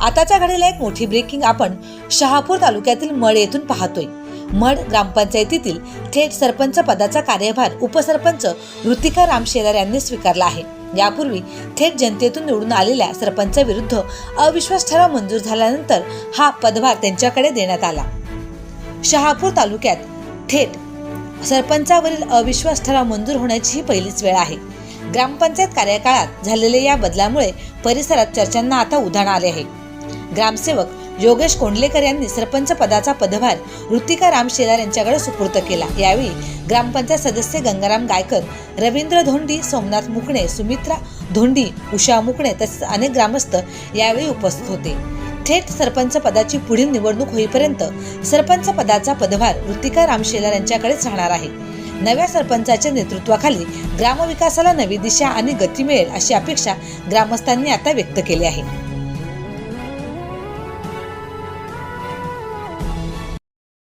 आताच्या घडीला एक मोठी ब्रेकिंग आपण शहापूर तालुक्यातील मड येथून पाहतोय. मड ग्रामपंचायतीतील थेट सरपंच पदाचा कार्यभार उपसरपंच ऋतिका राम शेलार यांनी स्वीकारला आहे. यापूर्वी थेट जनतेतून निवडून आलेल्या सरपंचाविरुद्ध अविश्वास ठराव मंजूर झाल्यानंतर हा पदभार त्यांच्याकडे देण्यात आला. शहापूर तालुक्यात थेट सरपंचावरील अविश्वास ठराव मंजूर होण्याची ही पहिलीच वेळ आहे. ग्रामपंचायत कार्यकाळात झालेल्या या बदलामुळे परिसरात चर्चांना आता उधाण आले आहे. ग्रामसेवक योगेश कोंडलेकर यांनी सरपंच पदाचा पदभार ऋतिका राम शेलार यांच्याकडे सुपूर्त केला. यावेळी ग्रामपंचायत सदस्य गंगाराम गायकर रवींद्र धोंडी सोमनाथ मुकणे सुमित्रा धोंडी उषा मुकणे तसेच अनेक ग्रामस्थ यावेळी उपस्थित होते. थेट सरपंच पदाची पुढील निवडणूक होईपर्यंत सरपंच पदाचा पदभार ऋतिका राम शेलार यांच्याकडेच राहणार आहे. नव्या सरपंचाच्या नेतृत्वाखाली ग्रामविकासाला नवी दिशा आणि गती मिळेल अशी अपेक्षा ग्रामस्थांनी आता व्यक्त केली आहे.